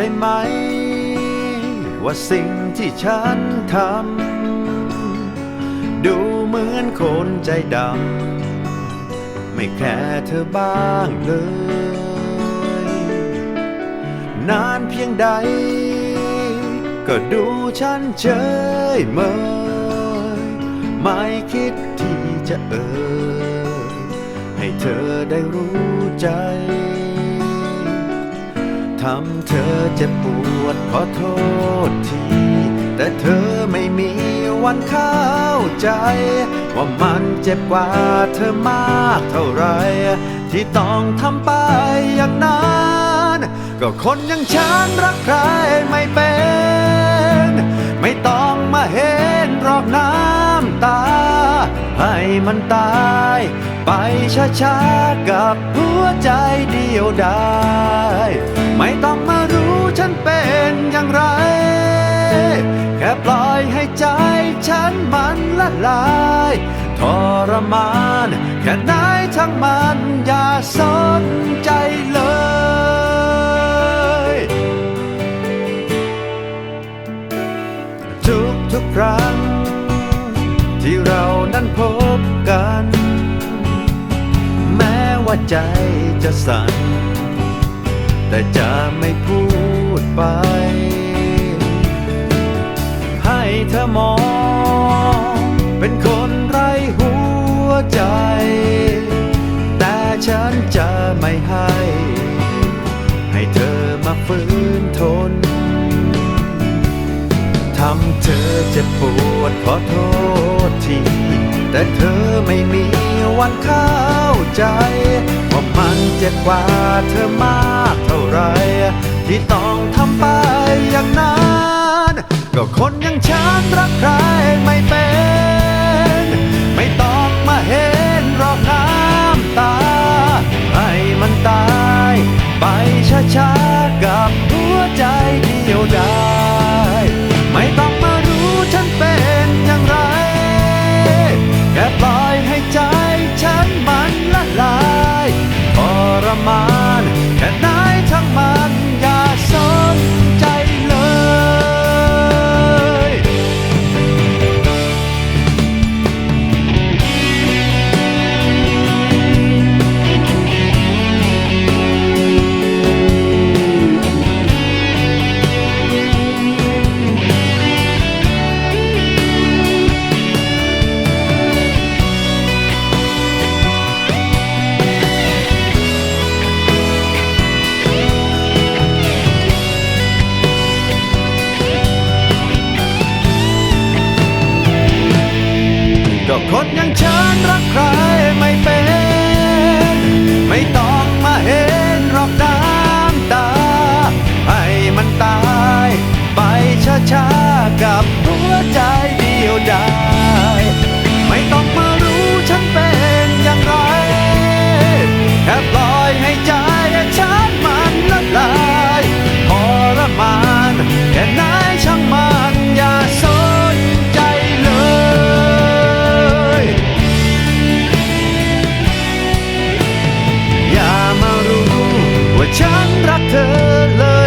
ช่ไหม ว่าสิ่งที่ฉันทำดูเหมือนคนใจดำไม่แค่เธอบ้างเลย นานเพียงใด ก็ดูฉันเฉยเมยไม่คิดที่จะเอ่ยให้เธอได้รู้ใจำเธอเจ็บปวดขอโทษที แต่เธอไม่มีวันเข้าใจ ว่ามันเจ็บกว่าเธอมากเท่าไร ที่ต้องทำไปอย่างนั้น ก็คนอย่างฉันรักใครไม่เป็น ไม่ต้องมาเห็นรอกน้ำตา ให้มันตายไปช้าๆกับหัวใจเดียวได้ ไม่ต้องมารู้ฉันเป็นอย่างไร แค่ปล่อยให้ใจฉันมันละลายทรมานแค่ไหนทั้งมันอย่าสนใจเลยทุกทุกครั้ง ที่เรานั้นพบกัน แม้ว่าใจจะสั่น แต่จะไม่พูดไป ให้เธอมอง เป็นคนไร้หัวใจ แต่ฉันจะไม่ให้ ให้เธอมาฝืนทน ทำเธอเจ็บปวดขอโทษทีแต่เธอไม่มีวันเข้าใจว่ามันเจ็บกว่าเธอมาก ไรที่ต้องทำไปอย่างนั้น ก็คนอย่างฉันรักใครไม่เป็น ไม่ต้องมาเห็นรอกน้ำตา ให้มันตาย ไปช้าๆกับหัวใจเดียวได้ไม่ต้องมารู้ฉันเป็นอย่างไร แค่ปล่อยให้ใจ คนอย่างฉันรักใครไม่เป็น ไม่ต้องมาเห็นรอกน้ำตา ให้มันตาย ไปช้าๆกับ ฉันรักเธอเลย